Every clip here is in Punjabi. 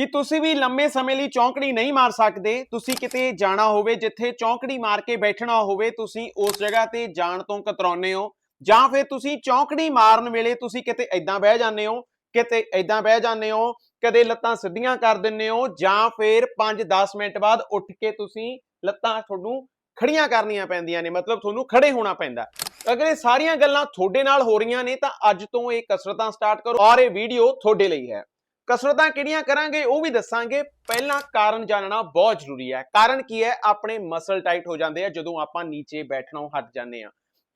ਕਿ ਤੁਸੀਂ ਵੀ ਲੰਮੇ ਸਮੇਂ ਲਈ ਚੌਂਕੜੀ ਨਹੀਂ ਮਾਰ ਸਕਦੇ, ਤੁਸੀਂ ਕਿਤੇ ਜਾਣਾ ਹੋਵੇ, ਜਿੱਥੇ ਚੌਂਕੜੀ ਮਾਰ ਕੇ ਬੈਠਣਾ ਹੋਵੇ, ਤੁਸੀਂ ਉਸ ਜਗ੍ਹਾ ਤੇ ਜਾਣ ਤੋਂ ਕਤਰਾਉਂਦੇ ਹੋ, ਜਾਂ ਫਿਰ ਤੁਸੀਂ ਚੌਂਕੜੀ ਮਾਰਨ ਵੇਲੇ ਤੁਸੀਂ ਕਿਤੇ ਐਦਾਂ ਬਹਿ ਜਾਂਦੇ ਹੋ, ਕਿਤੇ ਐਦਾਂ ਬਹਿ ਜਾਂਦੇ ਹੋ, ਕਦੇ ਲੱਤਾਂ ਸਿੱਧੀਆਂ ਕਰ ਦਿੰਦੇ ਹੋ, ਜਾਂ ਫਿਰ 5-10 ਮਿੰਟ ਬਾਅਦ ਉੱਠ ਕੇ ਤੁਸੀਂ ਲੱਤਾਂ ਤੁਹਾਨੂੰ ਖੜੀਆਂ ਕਰਨੀਆਂ ਪੈਂਦੀਆਂ ਨੇ, ਮਤਲਬ ਤੁਹਾਨੂੰ ਖੜੇ ਹੋਣਾ ਪੈਂਦਾ। ਅਗਰ ਇਹ ਸਾਰੀਆਂ ਗੱਲਾਂ ਤੁਹਾਡੇ ਨਾਲ ਹੋ ਰਹੀਆਂ ਨੇ, ਤਾਂ ਅੱਜ ਤੋਂ ਇਹ ਕਸਰਤਾਂ ਸਟਾਰਟ ਕਰੋ, ਔਰ ਇਹ ਵੀਡੀਓ ਤੁਹਾਡੇ ਲਈ ਹੈ। ਕਸਰਤਾਂ ਕਿਹੜੀਆਂ ਕਰਾਂਗੇ ਉਹ ਵੀ ਦੱਸਾਂਗੇ। ਪਹਿਲਾਂ ਕਾਰਨ ਜਾਣਨਾ ਬਹੁਤ ਜ਼ਰੂਰੀ ਹੈ। ਕਾਰਨ ਕੀ ਹੈ? ਆਪਣੇ ਮਸਲ ਟਾਈਟ ਹੋ ਜਾਂਦੇ ਆ, ਜਦੋਂ ਆਪਾਂ ਨੀਚੇ ਬੈਠਣੋਂ ਹਟ ਜਾਂਦੇ ਆ।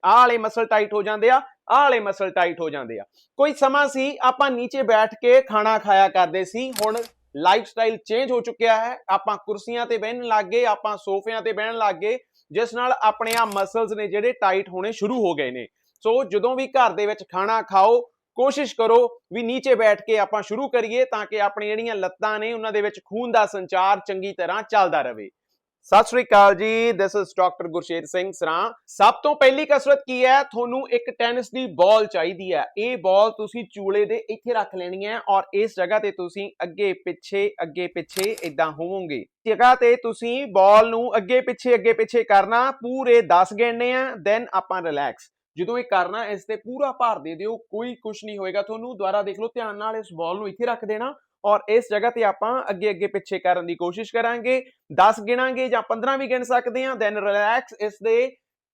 ਆਹ ਵਾਲੇ ਮਸਲ ਟਾਈਟ ਹੋ ਜਾਂਦੇ ਆ, ਆਹ ਵਾਲੇ ਮਸਲ ਟਾਈਟ ਹੋ ਜਾਂਦੇ ਆ। ਕੋਈ ਸਮਾਂ ਸੀ, ਆਪਾਂ ਨੀਚੇ ਬੈਠ ਕੇ ਖਾਣਾ ਖਾਇਆ ਕਰਦੇ ਸੀ। ਹੁਣ ਲਾਈਫ ਸਟਾਈਲ ਚੇਂਜ ਹੋ ਚੁੱਕਿਆ ਹੈ। ਆਪਾਂ ਕੁਰਸੀਆਂ ਤੇ ਬਹਿਣ ਲੱਗ ਗਏ, ਆਪਾਂ ਸੋਫਿਆਂ ਤੇ ਬਹਿਣ ਲੱਗ ਗਏ, ਜਿਸ ਨਾਲ ਆਪਣੇ ਆ ਮਸਲਸ ਨੇ ਜਿਹੜੇ ਟਾਈਟ ਹੋਣੇ ਸ਼ੁਰੂ ਹੋ ਗਏ ਨੇ। ਸੋ ਜਦੋਂ ਵੀ ਘਰ ਦੇ ਵਿੱਚ ਖਾਣਾ ਖਾਓ ਕੋਸ਼ਿਸ਼ ਕਰੋ ਵੀ ਨੀਚੇ ਬੈਠ ਕੇ ਆਪਾਂ ਸ਼ੁਰੂ ਕਰੀਏ ਤਾਂ ਕਿ ਆਪਣੀ ਜਿਹੜੀਆਂ ਲੱਤਾਂ ਨੇ ਉਹਨਾਂ ਦੇ ਵਿੱਚ ਖੂਨ ਦਾ ਸੰਚਾਰ ਚੰਗੀ ਤਰ੍ਹਾਂ ਚੱਲਦਾ ਰਹੇ। ਸਤਿ ਸ੍ਰੀ ਅਕਾਲ ਜੀ this is doctor Gursher Singh Sran. ਸਭ ਤੋਂ ਪਹਿਲੀ ਕਸਰਤ ਕੀ ਹੈ? ਤੁਹਾਨੂੰ ਇੱਕ ਟੈਨਿਸ ਦੀ ਬਾਲ ਚਾਹੀਦੀ ਹੈ। ਇਹ ਬਾਲ ਤੁਸੀਂ ਚੂਲੇ ਦੇ ਇੱਥੇ ਰੱਖ ਲੈਣੀ ਹੈ ਔਰ ਇਸ ਜਗ੍ਹਾ ਤੇ ਤੁਸੀਂ ਅੱਗੇ ਪਿੱਛੇ ਅੱਗੇ ਪਿੱਛੇ ਇਦਾਂ ਹੋਵੋਗੇ। ਜਗ੍ਹਾ ਤੇ ਤੁਸੀਂ ਬਾਲ ਨੂੰ ਅੱਗੇ ਪਿੱਛੇ ਅੱਗੇ ਪਿੱਛੇ ਕਰਨਾ ਪੂਰੇ 10 ਗਿਣਨੇ ਆ ਦੈਨ ਆਪਾਂ ਰਿਲੈਕਸ ਜਦੋਂ ਇਹ ਕਰਨਾ ਇਸ ਤੇ ਪੂਰਾ ਭਾਰ ਦੇ ਦਿਓ, ਕੋਈ ਕੁਝ ਨਹੀਂ ਹੋਏਗਾ। ਤੁਹਾਨੂੰ ਦੁਬਾਰਾ ਦੇਖ ਲਓ, ਧਿਆਨ ਨਾਲ ਇਸ ਬਾਲ ਨੂੰ ਇੱਥੇ ਰੱਖ ਦੇਣਾ ਔਰ ਇਸ ਜਗ੍ਹਾ ਤੇ ਆਪਾਂ ਅੱਗੇ ਅੱਗੇ ਪਿੱਛੇ ਕਰਨ ਦੀ ਕੋਸ਼ਿਸ਼ ਕਰਾਂਗੇ। 10 ਗਿਣਾਂਗੇ ਜਾਂ 15 ਵੀ ਗਿਣ ਸਕਦੇ ਹਾਂ ਦੈਨ ਰਿਲੈਕਸ ਇਸ ਦੇ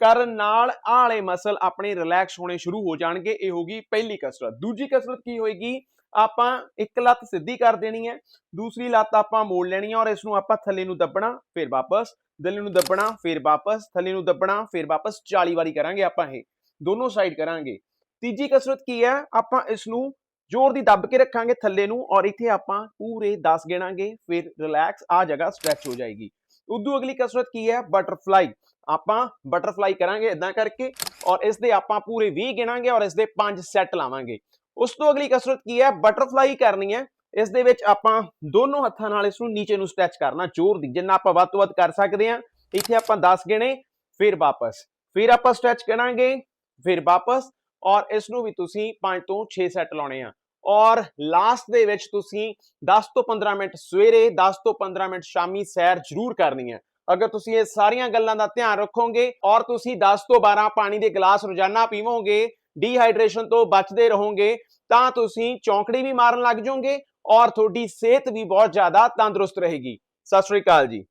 ਕਰਨ ਨਾਲ ਆਲੇ ਮਸਲ ਆਪਣੇ ਰਿਲੈਕਸ ਹੋਣੇ ਸ਼ੁਰੂ ਹੋ ਜਾਣਗੇ। ਇਹ ਹੋਗੀ ਪਹਿਲੀ ਕਸਰਤ। ਦੂਜੀ ਕਸਰਤ ਕੀ ਹੋਏਗੀ? ਆਪਾਂ ਇੱਕ ਲੱਤ ਸਿੱਧੀ ਕਰ ਦੇਣੀ ਹੈ, ਦੂਸਰੀ ਲੱਤ ਆਪਾਂ ਮੋੜ ਲੈਣੀ ਹੈ ਔਰ ਇਸ ਨੂੰ ਆਪਾਂ ਥੱਲੇ ਨੂੰ ਦੱਬਣਾ, ਫਿਰ ਵਾਪਸ, ਥੱਲੇ ਨੂੰ ਦੱਬਣਾ, ਫਿਰ ਵਾਪਸ, ਥੱਲੇ ਨੂੰ ਦੱਬਣਾ, ਫਿਰ ਵਾਪਸ 40 ਵਾਰੀ ਕਰਾਂਗੇ ਆਪਾਂ ਇਹ। ਦੋਨੋਂ ਸਾਈਡ ਕਰਾਂਗੇ। ਤੀਜੀ ਕਸਰਤ ਕੀ ਹੈ? ਆਪਾਂ ਇਸ ਨੂੰ ਜ਼ੋਰ ਦੀ ਦੱਬ ਕੇ ਰੱਖਾਂਗੇ ਥੱਲੇ ਨੂੰ ਔਰ ਇੱਥੇ ਆਪਾਂ ਪੂਰੇ 10 ਗਿਣਾਂਗੇ, ਫਿਰ ਰਿਲੈਕਸ ਆ ਜਗ੍ਹਾ ਸਟ੍ਰੈਚ ਹੋ ਜਾਏਗੀ। ਉਦੋਂ ਅਗਲੀ ਕਸਰਤ ਕੀ ਹੈ? ਬਟਰਫਲਾਈ ਆਪਾਂ ਬਟਰਫਲਾਈ ਕਰਾਂਗੇ ਇਦਾਂ ਕਰਕੇ ਔਰ ਇਸ ਦੇ ਆਪਾਂ ਪੂਰੇ 20 ਗਿਣਾਂਗੇ ਔਰ ਇਸ ਦੇ 5 ਸੈੱਟ ਲਾਵਾਂਗੇ। ਉਸ ਤੋਂ ਅਗਲੀ ਕਸਰਤ ਕੀ ਹੈ? ਬਟਰਫਲਾਈ ਕਰਨੀ ਹੈ। ਇਸ ਦੇ ਵਿੱਚ ਆਪਾਂ ਦੋਨੋਂ ਹੱਥਾਂ ਨਾਲ ਇਸ ਨੂੰ ਨੀਚੇ ਨੂੰ ਸਟ੍ਰੈਚ ਕਰਨਾ ਜ਼ੋਰ ਦੀ। ਜਿੰਨਾ ਆਪਾਂ ਵੱਧ ਤੋਂ ਵੱਧ ਕਰ ਸਕਦੇ ਹਾਂ, ਇੱਥੇ ਆਪਾਂ 10 ਗਿਣੇ, ਫਿਰ ਵਾਪਸ। ਫਿਰ ਆਪਾਂ ਸਟ੍ਰੈਚ ਕਰਾਂਗੇ। ਫਿਰ ਵਾਪਸ ਔਰ ਇਸ ਨੂੰ ਵੀ ਤੁਸੀਂ 5 ਤੋਂ 6 ਸੈੱਟ ਲਾਉਣੇ ਆ। ਔਰ ਲਾਸਟ ਦੇ ਵਿੱਚ ਤੁਸੀਂ 10 ਤੋਂ 15 ਮਿੰਟ ਸਵੇਰੇ 10 ਤੋਂ 15 ਮਿੰਟ ਸ਼ਾਮੀ ਸੈਰ ਜ਼ਰੂਰ ਕਰਨੀ ਹੈ ਅਗਰ ਤੁਸੀਂ ਇਹ ਸਾਰੀਆਂ ਗੱਲਾਂ ਦਾ ਧਿਆਨ ਰੱਖੋਗੇ ਔਰ ਤੁਸੀਂ 10 ਤੋਂ 12 ਪਾਣੀ ਦੇ ਗਲਾਸ ਰੋਜ਼ਾਨਾ ਪੀਵੋਗੇ ਡੀਹਾਈਡਰੇਸ਼ਨ ਤੋਂ ਬਚਦੇ ਰਹੋਗੇ, ਤਾਂ ਤੁਸੀਂ ਚੌਂਕੜੀ ਵੀ ਮਾਰਨ ਲੱਗ ਜਾਓਗੇ ਔਰ ਤੁਹਾਡੀ ਸਿਹਤ ਵੀ ਬਹੁਤ ਜ਼ਿਆਦਾ ਤੰਦਰੁਸਤ ਰਹੇਗੀ। ਸਤਿ ਸ਼੍ਰੀ ਅਕਾਲ ਜੀ।